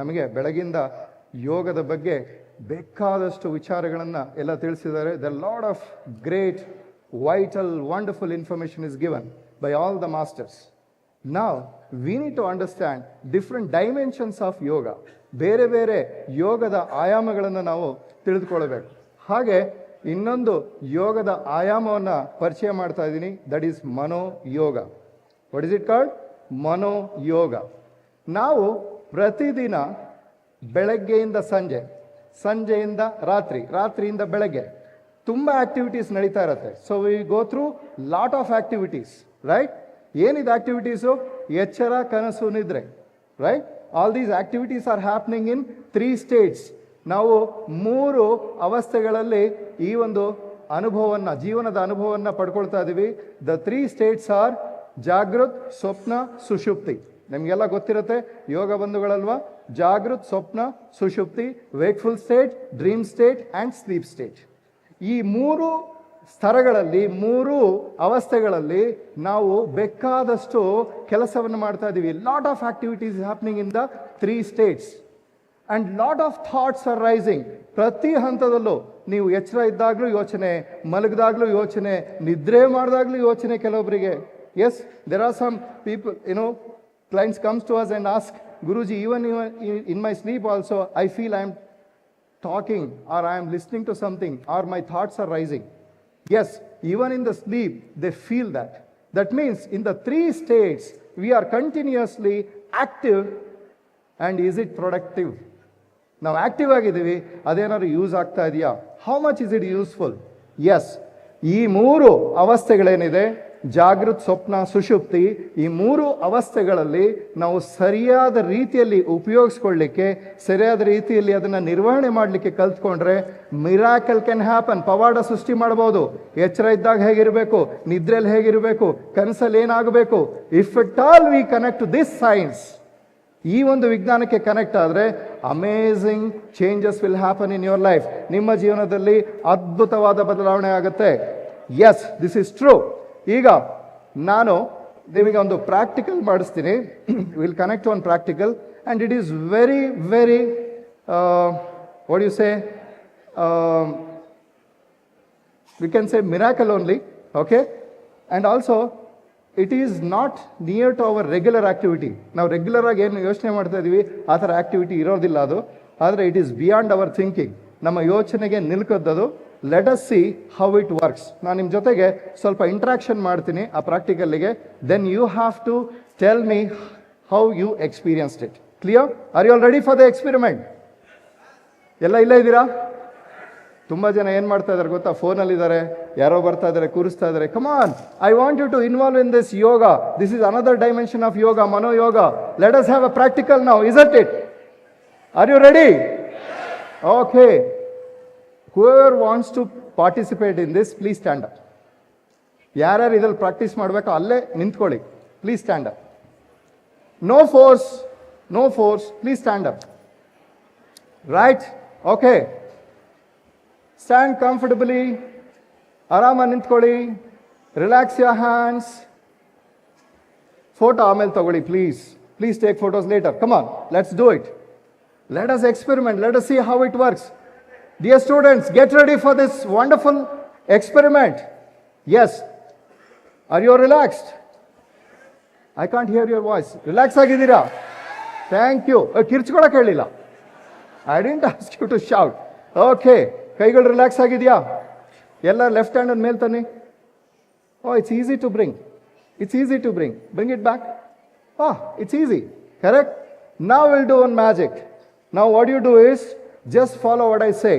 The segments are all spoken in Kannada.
ನಮಗೆ ಬೆಳಗಿಂದ ಯೋಗದ ಬಗ್ಗೆ ಬೇಕಾದಷ್ಟು ವಿಚಾರಗಳನ್ನು ಎಲ್ಲ ತಿಳಿಸಿದ್ದಾರೆ. The lot of great vital wonderful information is given by all the masters ನಾವು we need to understand different dimensions of yoga ಬೇರೆ ಬೇರೆ ಯೋಗದ ಆಯಾಮಗಳನ್ನು ನಾವು ತಿಳಿದುಕೊಳ್ಬೇಕು ಹಾಗೆ ಇನ್ನೊಂದು ಯೋಗದ ಆಯಾಮವನ್ನು ಪರಿಚಯ ಮಾಡ್ತಾ ಇದ್ದೀನಿ. That is mano yoga what is it called mano yoga ನಾವು ಪ್ರತಿದಿನ ಬೆಳಗ್ಗೆಯಿಂದ ಸಂಜೆ, ಸಂಜೆಯಿಂದ ರಾತ್ರಿ, ರಾತ್ರಿಯಿಂದ ಬೆಳಗ್ಗೆ ತುಂಬ ಆ್ಯಕ್ಟಿವಿಟೀಸ್ ನಡೀತಾ ಇರುತ್ತೆ. So we go through lot of activities right ಏನಿದೆ ಆ್ಯಕ್ಟಿವಿಟೀಸು ಎಚ್ಚರ, ಕನಸು, ನಿದ್ರೆ right all these activities are happening in three states ನಾವು ಮೂರು ಅವಸ್ಥೆಗಳಲ್ಲಿ ಈ ಒಂದು ಅನುಭವವನ್ನು, ಜೀವನದ ಅನುಭವವನ್ನು ಪಡ್ಕೊಳ್ತಾ ಇದ್ದೀವಿ ದ ತ್ರೀ ಸ್ಟೇಟ್ಸ್ ಆರ್ ಜಾಗೃತ್, ಸ್ವಪ್ನ ಸುಷುಪ್ತಿ ನಿಮಗೆಲ್ಲ ಗೊತ್ತಿರುತ್ತೆ, ಯೋಗ ಬಂಧುಗಳಲ್ವಾ? ಜಾಗೃತ್, ಸ್ವಪ್ನ ಸುಷುಪ್ತಿ wakeful state dream state and sleep state ಈ ಮೂರು ಸ್ತರಗಳಲ್ಲಿ ಮೂರು ಅವಸ್ಥೆಗಳಲ್ಲಿ ನಾವು ಬೇಕಾದಷ್ಟು ಕೆಲಸವನ್ನು ಮಾಡ್ತಾ ಇದ್ದೀವಿ. Lot of activities happening in the three states and lot of thoughts are rising ಪ್ರತಿ ಹಂತದಲ್ಲೂ ನೀವು ಎಚ್ಚರ ಇದ್ದಾಗಲೂ ಯೋಚನೆ, ಮಲಗಿದಾಗಲೂ ಯೋಚನೆ, ನಿದ್ರೆ ಮಾಡಿದಾಗಲೂ ಯೋಚನೆ ಕೆಲವೊಬ್ಬರಿಗೆ yes there are some people you know clients comes to us and ask, Guruji, even in my sleep also, I feel I am talking or I am listening to something or my thoughts are rising. Yes, even in the sleep, they feel that. That means in the three states, we are continuously active and is it productive? ನಾವು ಆಕ್ಟಿವ್ ಆಗಿದ್ದೀವಿ ಅದೇನಾದ್ರು ಯೂಸ್ ಆಗ್ತಾ ಇದೆಯಾ how much is it useful yes ಈ ಮೂರು ಅವಸ್ಥೆಗಳೇನಿದೆ ಜಾಗೃತ್ ಸ್ವಪ್ನ ಸುಷುಪ್ತಿ ಈ ಮೂರು ಅವಸ್ಥೆಗಳಲ್ಲಿ ನಾವು ಸರಿಯಾದ ರೀತಿಯಲ್ಲಿ ಉಪಯೋಗಿಸ್ಕೊಳ್ಳಿಕ್ಕೆ, ಸರಿಯಾದ ರೀತಿಯಲ್ಲಿ ಅದನ್ನು ನಿರ್ವಹಣೆ ಮಾಡಲಿಕ್ಕೆ ಕಲ್ತ್ಕೊಂಡ್ರೆ ಮಿರಾಕಲ್ ಕ್ಯಾನ್ ಹ್ಯಾಪನ್, ಪವಾಡ ಸೃಷ್ಟಿ ಮಾಡ್ಬೋದು. ಎಚ್ಚರ ಇದ್ದಾಗ ಹೇಗಿರಬೇಕು? ನಿದ್ರೆಯಲ್ಲಿ ಹೇಗಿರಬೇಕು? ಕನಸಲ್ಲಿ ಏನಾಗಬೇಕು? If it all we connect to this science ಈ ಒಂದು ವಿಜ್ಞಾನಕ್ಕೆ ಕನೆಕ್ಟ್ ಆದರೆ amazing changes will happen in your life ನಿಮ್ಮ ಜೀವನದಲ್ಲಿ ಅದ್ಭುತವಾದ ಬದಲಾವಣೆ ಆಗುತ್ತೆ. ಎಸ್ ದಿಸ್ ಇಸ್ ಟ್ರೂ ಈಗ ನಾನು ನಿಮಗೆ ಒಂದು ಪ್ರಾಕ್ಟಿಕಲ್ ಮಾಡಿಸ್ತೀನಿ. Will connect one practical and it is very very what you say we can say miracle only okay and also it is not near to our regular activity ನಾವು ರೆಗ್ಯುಲರ್ ಆಗಿ ಏನು ಯೋಚನೆ ಮಾಡ್ತಾ ಇದ್ದೀವಿ ಆ ಥರ ಆ್ಯಕ್ಟಿವಿಟಿ ಇರೋದಿಲ್ಲ ಅದು. ಆದರೆ it is beyond our thinking ನಮ್ಮ ಯೋಚನೆಗೆ ನಿಲ್ಕದ್ದದು let us see how it works ನಾನು ನಿಮ್ಮ ಜೊತೆಗೆ ಸ್ವಲ್ಪ ಇಂಟ್ರಾಕ್ಷನ್ ಮಾಡ್ತೀನಿ ಆ ಪ್ರಾಕ್ಟಿಕಲ್ಲಿಗೆ then you have to tell me how you experienced it clear are you all ready for the experiment ಎಲ್ಲ ಇಲ್ಲೇ ಇದ್ದೀರಾ? ತುಂಬ ಜನ ಏನು ಮಾಡ್ತಾ ಇದ್ದಾರೆ ಗೊತ್ತಾ? ಫೋನಲ್ಲಿದ್ದಾರೆ ಯಾರೋ ಬರ್ತಾ ಇದ್ದಾರೆ, ಕೂರಿಸ್ತಾ ಇದ್ದಾರೆ. Come on I want you to involve in this yoga this is another dimension of yoga Manoyoga let us have a practical now is at it are you ready okay whoever wants to participate in this please stand up ಯಾರ್ಯಾರು ಇದ್ರಲ್ಲಿ ಪ್ರಾಕ್ಟೀಸ್ ಮಾಡಬೇಕೋ, ಅಲ್ಲೇ ನಿಂತ್ಕೊಳ್ಳಿ. Please stand up no force no force please stand up right okay stand comfortably ಆರಾಮಾಗಿ ನಿಂತ್ಕೊಳ್ಳಿ. ರಿಲ್ಯಾಕ್ಸ್ ಯರ್ ಹ್ಯಾಂಡ್ಸ್ ಫೋಟೋ ಆಮೇಲೆ ತಗೊಳ್ಳಿ please please take photos later come on let's do it let us experiment let us see how it works dear students get ready for this wonderful experiment yes are you relaxed I can't hear your voice relax ಆಗಿದ್ದೀರಾ? ಥ್ಯಾಂಕ್ ಯು ಕಿರ್ಚ್ಕೊಳಕ್ಕೆ ಹೇಳಿಲ್ಲ. I didn't ask you to shout okay ಕೈಗಳು ರಿಲ್ಯಾಕ್ಸ್ ಆಗಿದೆಯಾ ಎಲ್ಲ ಲೆಫ್ಟ್ ಹ್ಯಾಂಡ್ ಮೇಲೆ ತನ್ನಿ. ಓ it's easy to bring it's easy to bring bring it back Ah, it's easy. Correct? Now we'll do one magic. Now what you do is just follow what I say.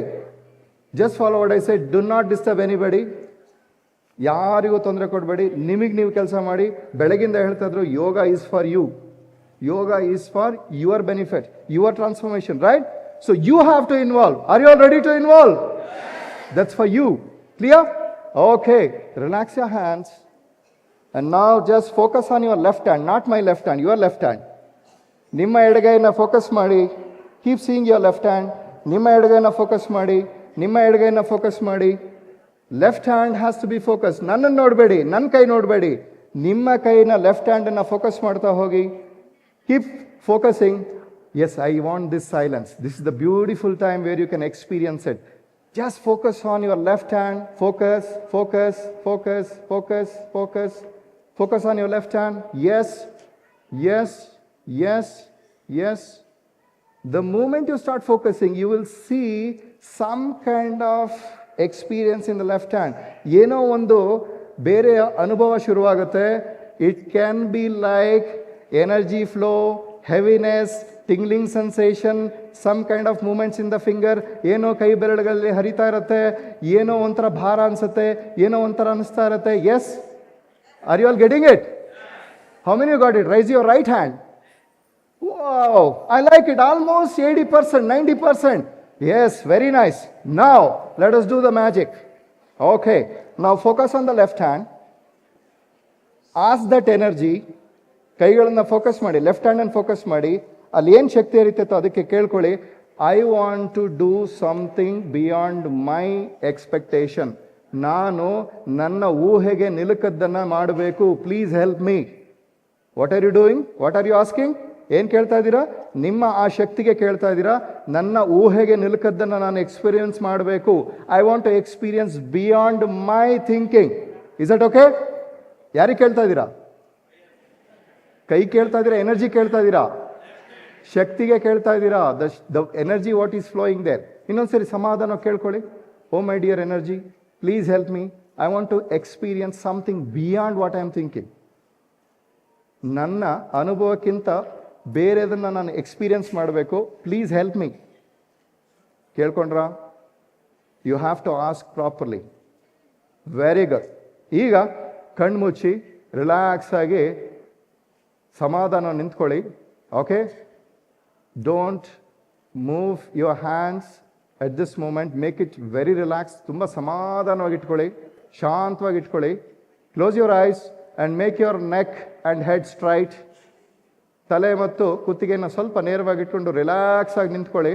Just follow what I say. Do not disturb anybody. ಯಾರಿಗೂ ತೊಂದರೆ ಕೊಡಬೇಡಿ. ನಿಮಗೆ ನೀವು ಕೆಲಸ ಮಾಡಿ. ಬೆಳಗಿಂದ ಹೇಳ್ತಾ ಇದ್ರು yoga is for you yoga is for your benefit your transformation right so you have to involve are you all ready to involve that's for you clear okay relax your hands And now just focus on your left hand not my left hand your left hand ನಿಮ್ಮ ಎಡಗೈನ ಫೋಕಸ್ ಮಾಡಿ. Keep seeing your left hand ನಿಮ್ಮ ಎಡಗೈನ ಫೋಕಸ್ ಮಾಡಿ, ನಿಮ್ಮ ಎಡಗೈನ ಫೋಕಸ್ ಮಾಡಿ. Left hand has to be focus ನನ್ನನ್ನು ನೋಡಬೇಡಿ, ನನ್ನ ಕೈ ನೋಡಬೇಡಿ. ನಿಮ್ಮ ಕೈನ ಲೆಫ್ಟ್ ಹ್ಯಾಂಡನ್ನು ಫೋಕಸ್ ಮಾಡ್ತಾ ಹೋಗಿ. Keep focusing yes I want this silence this is the beautiful time where you can experience it just focus on your left hand focus focus focus focus focus focus on your left hand yes yes yes yes. The moment you start focusing, you will see some kind of experience in the left hand ಏನೋ ಒಂದು ಬೇರೆ ಅನುಭವ ಶುರುವಾಗುತ್ತೆ. It can be like energy flow heaviness tingling sensation some kind of moments in the finger ಏನೋ ಕೈ ಬೆರಳುಗಳಲ್ಲಿ ಹರಿತಾ ಇರುತ್ತೆ. ಏನೋ ಒಂಥರ ಭಾರ ಅನ್ಸುತ್ತೆ. ಏನೋ ಒಂಥರ ಅನಿಸ್ತಾ ಇರುತ್ತೆ. Yes are you all getting it how many you got it raise your right hand Wow, I like it. Almost 80%, 90%. Yes, very nice. Now, let us do the magic. Okay, now focus on the left hand. Ask that energy, ಕೈಗಳನ್ನು ಫೋಕಸ್ ಮಾಡಿ ಲೆಫ್ಟ್ ಹ್ಯಾಂಡನ್ನು ಫೋಕಸ್ ಮಾಡಿ. ಅಲ್ಲಿ ಏನು ಶಕ್ತಿ ಇರುತ್ತೋ ಅದಕ್ಕೆ ಕೇಳ್ಕೊಳ್ಳಿ. I want to do something beyond my expectation ನಾನು ನನ್ನ ಊಹೆಗೆ ನಿಲುಕದ್ದನ್ನು ಮಾಡಬೇಕು. Please help me what are you doing what are you asking ಏನು ಕೇಳ್ತಾ ಇದ್ದೀರಾ? ನಿಮ್ಮ ಆ ಶಕ್ತಿಗೆ ಕೇಳ್ತಾ ಇದ್ದೀರಾ? ನನ್ನ ಊಹೆಗೆ ನಿಲ್ಕದ್ದನ್ನು ನಾನು ಎಕ್ಸ್ಪೀರಿಯನ್ಸ್ ಮಾಡಬೇಕು. I want to experience beyond my thinking is at okay ಯಾರಿಗೆ ಕೇಳ್ತಾ ಇದ್ದೀರಾ? ಕೈ ಕೇಳ್ತಾ ಇದ್ದೀರಾ? ಎನರ್ಜಿ ಕೇಳ್ತಾ ಇದ್ದೀರಾ? ಶಕ್ತಿಗೆ ಕೇಳ್ತಾ ಇದ್ದೀರಾ? The the energy what is flowing there ಇನ್ನೊಂದ್ಸರಿ ಸಮಾಧಾನ ಕೇಳ್ಕೊಳ್ಳಿ. ಓ my dear energy please help me I want to experience something beyond what I am thinking ನನ್ನ ಅನುಭವಕ್ಕಿಂತ ಬೇರೆದನ್ನು ನಾನು ಎಕ್ಸ್ಪೀರಿಯನ್ಸ್ ಮಾಡಬೇಕು please help me ಕೇಳ್ಕೊಂಡ್ರಾ? You have to ask properly very good ಈಗ ಕಣ್ಮುಚ್ಚಿ ರಿಲ್ಯಾಕ್ಸ್ ಆಗಿ ಸಮಾಧಾನ ನಿಂತ್ಕೊಳ್ಳಿ. Okay don't move your hands at this moment make it very relax ತುಂಬ ಸಮಾಧಾನವಾಗಿ ಇಟ್ಕೊಳ್ಳಿ. ಶಾಂತವಾಗಿ ಇಟ್ಕೊಳ್ಳಿ. Close your eyes and make your neck and head straight ತಲೆ ಮತ್ತು ಕುತ್ತಿಗೆಯನ್ನು ಸ್ವಲ್ಪ ನೇರವಾಗಿಟ್ಕೊಂಡು ರಿಲ್ಯಾಕ್ಸ್ ಆಗಿ ನಿಂತ್ಕೊಳ್ಳಿ.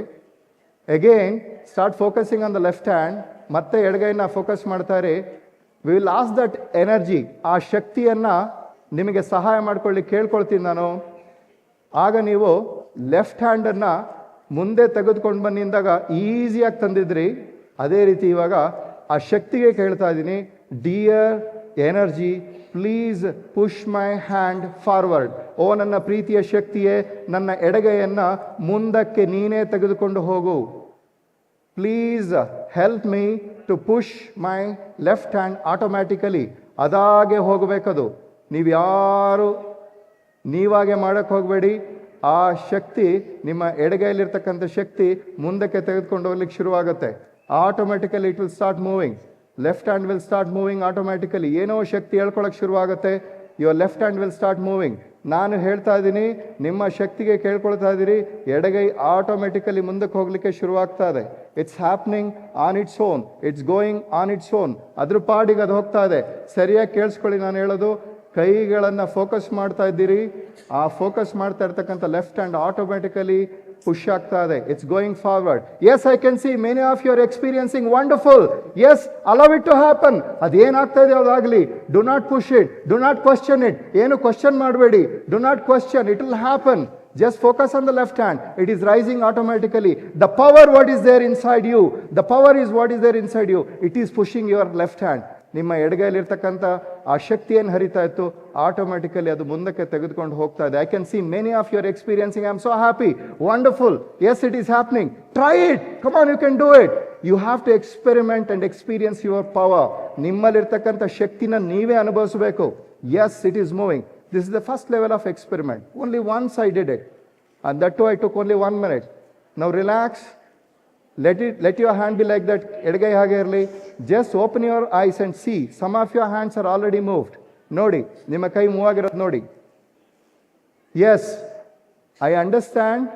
Again start focusing on the left hand ಮತ್ತೆ ಎಡಗೈನ ಫೋಕಸ್ ಮಾಡ್ತಾ ಇರಿ we will ask that energy ಆ ಶಕ್ತಿಯನ್ನು ನಿಮಗೆ ಸಹಾಯ ಮಾಡ್ಕೊಳ್ಳಿ ಕೇಳ್ಕೊಳ್ತೀನಿ ನಾನು. ಆಗ ನೀವು ಲೆಫ್ಟ್ ಹ್ಯಾಂಡನ್ನು ಮುಂದೆ ತೆಗೆದುಕೊಂಡು ಬಂದಿಂದಾಗ ಈಸಿಯಾಗಿ ತಂದಿದ್ರಿ. ಅದೇ ರೀತಿ ಇವಾಗ ಆ ಶಕ್ತಿಗೆ ಕೇಳ್ತಾ ಇದ್ದೀನಿ. Dear energy please push my hand forward oh, ನನ್ನ ಪ್ರೀತಿಯ ಶಕ್ತಿಯೇ, ನನ್ನ ಎಡಗೈಯನ್ನು ಮುಂದಕ್ಕೆ ನೀನೇ ತೆಗೆದುಕೊಂಡು ಹೋಗು. Please help me to push my left hand automatically ಅದಾಗೆ ಹೋಗಬೇಕದು. ನೀವು ಯಾರು? ನೀವಾಗೆ ಮಾಡಕ್ಕೆ ಹೋಗಬೇಡಿ. ಆ ಶಕ್ತಿ, ನಿಮ್ಮ ಎಡಗೈಲಿರ್ತಕ್ಕಂಥ ಶಕ್ತಿ ಮುಂದಕ್ಕೆ ತೆಗೆದುಕೊಂಡು ಹೋಗ್ಲಿಕ್ಕೆ ಶುರುವಾಗುತ್ತೆ. Automatically it will start moving left hand will start moving automatically ಏನೋ ಶಕ್ತಿ ಹೇಳ್ಕೊಳಕ್ಕೆ ಶುರುವಾಗುತ್ತೆ. Your left hand will start moving ನಾನು ಹೇಳ್ತಾ ಇದ್ದೀನಿ, ನಿಮ್ಮ ಶಕ್ತಿಗೆ ಕೇಳ್ಕೊಳ್ತಾ ಇದ್ದೀರಿ, ಎಡಗೈ ಆಟೋಮೆಟಿಕಲಿ ಮುಂದಕ್ಕೆ ಹೋಗಲಿಕ್ಕೆ ಶುರುವಾಗ್ತಾ ಇದೆ. It's happening on its own it's going on its own ಅದ್ರ ಪಾಡಿಗೆ ಅದು ಹೋಗ್ತಾ ಇದೆ. ಸರಿಯಾಗಿ ಕೇಳಿಸ್ಕೊಳ್ಳಿ ನಾನು ಹೇಳೋದು. ಕೈಗಳನ್ನು ಫೋಕಸ್ ಮಾಡ್ತಾ ಇದ್ದೀರಿ. ಆ ಫೋಕಸ್ ಮಾಡ್ತಾ ಇರ್ತಕ್ಕಂಥ ಲೆಫ್ಟ್ ಹ್ಯಾಂಡ್ ಆಟೋಮೆಟಿಕಲಿ ಪುಷ್ ಆಗ್ತಾ ಇದೆ. It's going forward yes I can see many of your experiencing wonderful yes allow it to happen ಅದೇನಾಗ್ತಾ ಇದೆ ಅದಾಗಲಿ. Do not push it do not question it ಏನು ಕ್ವಶನ್ ಮಾಡಬೇಡಿ. Do not question it will happen just focus on the left hand. It is rising automatically. The power what is there inside you. The power is what is there inside you. It is pushing your left hand. ನಿಮ್ಮ ಎಡಗೈಲಿರ್ತಕ್ಕಂಥ ಆ ಶಕ್ತಿ ಏನು ಹರಿತಾ ಇತ್ತು? ಆಟೋಮೆಟಿಕಲಿ ಅದು ಮುಂದಕ್ಕೆ ತೆಗೆದುಕೊಂಡು ಹೋಗ್ತಾ ಇದೆ. I can see many of your experiencing I am so happy wonderful yes it is happening try it come on you can do it you have to experiment and experience your power ನಿಮ್ಮಲ್ಲಿರ್ತಕ್ಕಂಥ ಶಕ್ತಿನ ನೀವೇ ಅನುಭವಿಸಬೇಕು. Yes it is moving This is the first level of experiment. Only once I did it. And that too, I took only one minute. Now relax. Let it, let your hand be like that. ಎಡಗೈ ಹಾಗೆ ಇರಲಿ. Just open your eyes and see some of your hands are already moved ನೋಡಿ, ನಿಮ್ಮ ಕೈ ಮೂವ್ ಆಗಿರೋದು ನೋಡಿ yes I understand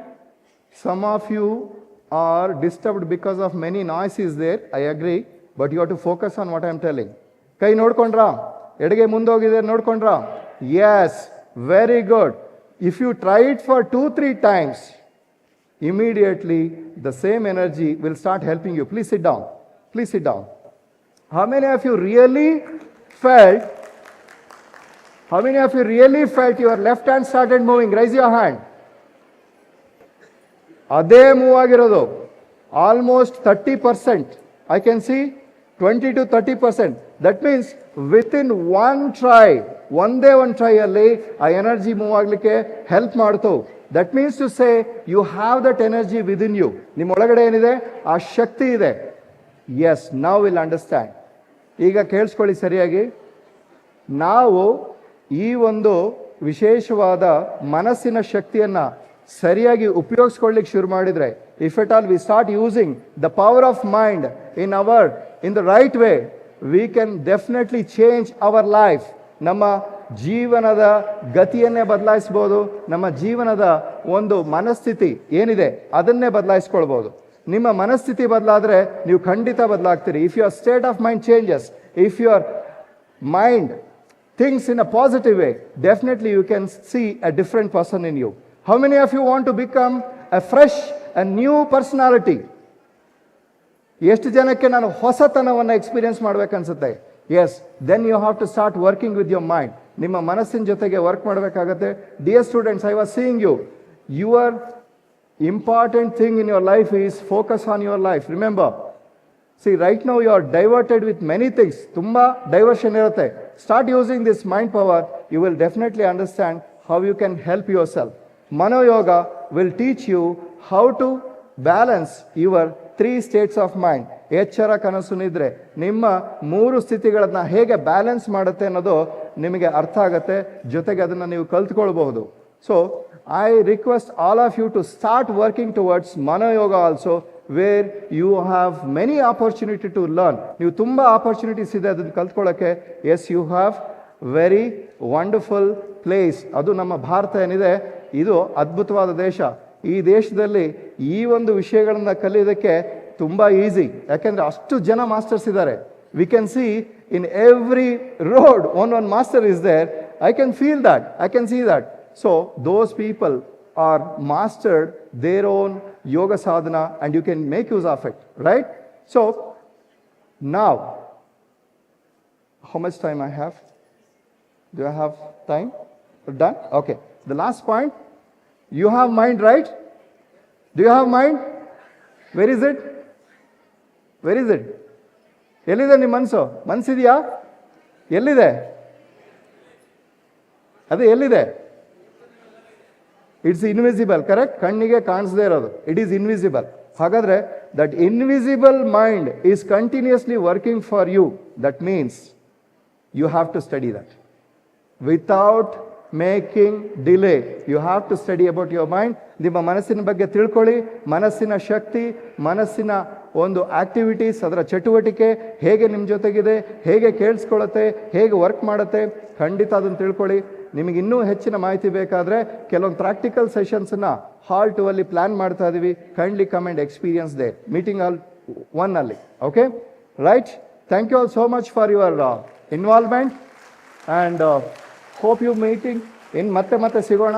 some of you are disturbed because of many noise is there I agree but you have to focus on what I am telling ಕೈ ನೋಡ್ಕೊಂಡ್ರಾ ಎಡಗೆ ಮುಂದೋಗಿದೆ, ನೋಡ್ಕೊಂಡ್ರಾ yes very good if you try it for two three times immediately the same energy will start helping you. Please sit down. Please sit down. How many of you really felt? How many of you really felt your left hand started moving? Raise your hand. ಅದೇ ಮೂವ್ ಆಗಿರೋದು. Almost thirty percent I can see twenty to thirty percent that means within one try ಒಂದೇ ಒಂದು ಟ್ರೈಯಲ್ಲಿ ಆ ಎನರ್ಜಿ ಮೂವ್ ಆಗಲಿಕ್ಕೆ ಹೆಲ್ಪ್ ಮಾಡ್ತು. That means to say you have that energy within you ನಿಮ್ಮ ಒಳಗಡೆ ಏನಿದೆ? ಆ ಶಕ್ತಿ ಇದೆ. ಎಸ್ ನಾವು ವಿಲ್ ಅಂಡರ್ಸ್ಟ್ಯಾಂಡ್ ಈಗ ಕೇಳಿಸ್ಕೊಳ್ಳಿ ಸರಿಯಾಗಿ. ನಾವು ಈ ಒಂದು ವಿಶೇಷವಾದ ಮನಸ್ಸಿನ ಶಕ್ತಿಯನ್ನು ಸರಿಯಾಗಿ ಉಪಯೋಗಿಸ್ಕೊಳ್ಳಿಕ್ಕೆ ಶುರು ಮಾಡಿದರೆ if at all we start using the power of mind in our in the right way we can definitely change our life ನಮ್ಮ ಜೀವನದ ಗತಿಯನ್ನೇ ಬದಲಾಯಿಸ್ಬೋದು, ನಮ್ಮ ಜೀವನದ ಒಂದು ಮನಸ್ಥಿತಿ ಏನಿದೆ ಅದನ್ನೇ ಬದಲಾಯಿಸ್ಕೊಳ್ಬೋದು. ನಿಮ್ಮ ಮನಸ್ಥಿತಿ ಬದಲಾದರೆ ನೀವು ಖಂಡಿತ ಬದಲಾಗ್ತೀರಿ. If your state of mind changes if your mind thinks in a positive way, definitely you can see a different person in you. How many of you want to become a fresh, a new personality? ಎಷ್ಟು ಜನಕ್ಕೆ ನಾನು ಹೊಸತನವನ್ನು experience ಮಾಡಬೇಕನ್ಸುತ್ತೆ yes then you have to start working with your mind ನಿಮ್ಮ ಮನಸ್ಸಿನ ಜೊತೆಗೆ ವರ್ಕ್ ಮಾಡಬೇಕಾಗತ್ತೆ. Dear students I was seeing you your important thing in your life is focus on your life remember see right now you are diverted with many things ತುಂಬ ಡೈವರ್ಷನ್ ಇರುತ್ತೆ. Start using this mind power you will definitely understand how you can help yourself Manoyoga will teach you how to balance your three states of mind ಎಚ್ಚರ, ಕನಸು, ನಿದ್ರೆ. ನಿಮ್ಮ ಮೂರು ಸ್ಥಿತಿಗಳನ್ನ ಹೇಗೆ ಬ್ಯಾಲೆನ್ಸ್ ಮಾಡುತ್ತೆ ಅನ್ನೋದು ನಿಮಗೆ ಅರ್ಥ ಆಗುತ್ತೆ. ಜೊತೆಗೆ ಅದನ್ನು ನೀವು ಕಲ್ತ್ಕೊಳ್ಬಹುದು. So I request all of you to start working towards Manoyoga also where you have many opportunity to learn ನೀವು ತುಂಬ ಆಪರ್ಚುನಿಟೀಸ್ ಇದೆ ಅದನ್ನು ಕಲ್ತ್ಕೊಳ್ಳೋಕ್ಕೆ yes you have very wonderful place ಅದು ನಮ್ಮ ಭಾರತ ಏನಿದೆ? ಇದು ಅದ್ಭುತವಾದ ದೇಶ. ಈ ದೇಶದಲ್ಲಿ ಈ ಒಂದು ವಿಷಯಗಳನ್ನು ಕಲಿಯೋದಕ್ಕೆ ತುಂಬ ಈಸಿ ಯಾಕೆಂದರೆ ಅಷ್ಟು ಜನ ಮಾಸ್ಟರ್ಸ್ ಇದ್ದಾರೆ. We can see in every road one one master is there I can feel that I can see that so those people are mastered there own yoga sadhana and you can make use of it, right? So now, how much time I have? Do I have time? Done? Okay. The last point, you have mind, right? Do you have mind? Where is it? Where is it? ಎಲ್ಲಿದೆ ನಿಮ್ಮ ಮನಸ್ಸು ಮನಸ್ಸಿದೆಯಾ ಎಲ್ಲಿದೆ ಅದು ಎಲ್ಲಿದೆ ಇಟ್ಸ್ ಇನ್ವಿಸಿಬಲ್ ಕರೆಕ್ಟ್ ಕಣ್ಣಿಗೆ ಕಾಣಿಸದೇ ಇರೋದು. ಇಟ್ ಈಸ್ ಇನ್ವಿಸಿಬಲ್ ಹಾಗಾದರೆ that invisible mind is continuously working for you that means you have to study that without making delay you have to study about your mind ನಿಮ್ಮ ಮನಸ್ಸಿನ ಬಗ್ಗೆ ತಿಳ್ಕೊಳ್ಳಿ. ಮನಸ್ಸಿನ ಶಕ್ತಿ, ಮನಸ್ಸಿನ ಒಂದು ಆಕ್ಟಿವಿಟೀಸ್ ಅದರ ಚಟುವಟಿಕೆ ಹೇಗೆ ನಿಮ್ಮ ಜೊತೆಗಿದೆ, ಹೇಗೆ ಕೇಳಿಸ್ಕೊಳ್ಳುತ್ತೆ, ಹೇಗೆ ವರ್ಕ್ ಮಾಡುತ್ತೆ, ಖಂಡಿತ ಅದನ್ನು ತಿಳ್ಕೊಳ್ಳಿ. ನಿಮಗೆ ಇನ್ನೂ ಹೆಚ್ಚಿನ ಮಾಹಿತಿ ಬೇಕಾದರೆ ಕೆಲವೊಂದು ಪ್ರಾಕ್ಟಿಕಲ್ ಸೆಷನ್ಸನ್ನ ಹಾಲ್ ಟು ಅಲ್ಲಿ ಪ್ಲಾನ್ ಮಾಡ್ತಾ ಇದ್ದೀವಿ kindly come and experience they meeting all one ಅಲ್ಲಿ okay right thank you all so much for your involvement and hope you meeting in ಮತ್ತೆ ಮತ್ತೆ ಸಿಗೋಣ.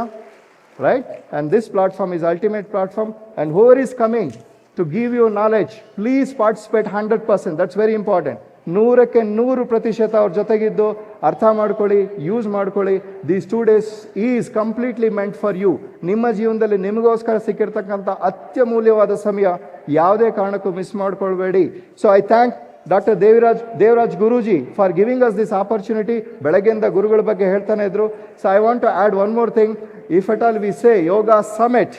Right And this platform is ultimate platform. And whoever is coming to give you knowledge, please participate 100%. That's very important. ನೂರಕ್ಕೆ ನೂರು ಪ್ರತಿಶತ ಅವ್ರ ಜೊತೆಗಿದ್ದು ಅರ್ಥ ಮಾಡ್ಕೊಳ್ಳಿ ಯೂಸ್ ಮಾಡ್ಕೊಳ್ಳಿ. These two days is completely meant for you ನಿಮ್ಮ ಜೀವನದಲ್ಲಿ ನಿಮಗೋಸ್ಕರ ಸಿಕ್ಕಿರ್ತಕ್ಕಂಥ ಅತ್ಯಮೂಲ್ಯವಾದ ಸಮಯ ಯಾವುದೇ ಕಾರಣಕ್ಕೂ miss ಮಾಡ್ಕೊಳ್ಬೇಡಿ. So I thank doctor Deviraj Devaraj Guruji for giving us this opportunity ಬೆಳಗ್ಗೆಯಿಂದ ಗುರುಗಳ ಬಗ್ಗೆ ಹೇಳ್ತಾನೆ ಇದ್ರು. So I want to add one more thing if at all we say yoga summit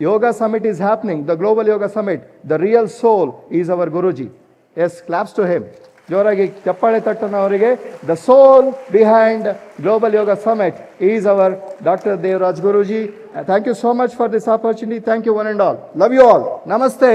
yoga summit is happening the global yoga summit the real soul is our Guruji yes claps to him ಜೋರಾಗಿ ಚಪ್ಪಾಳೆ ತಟ್ಟನ ಅವರಿಗೆ. The soul behind global yoga summit is our doctor Devaraj Guruji thank you so much for this opportunity thank you one and all love you all namaste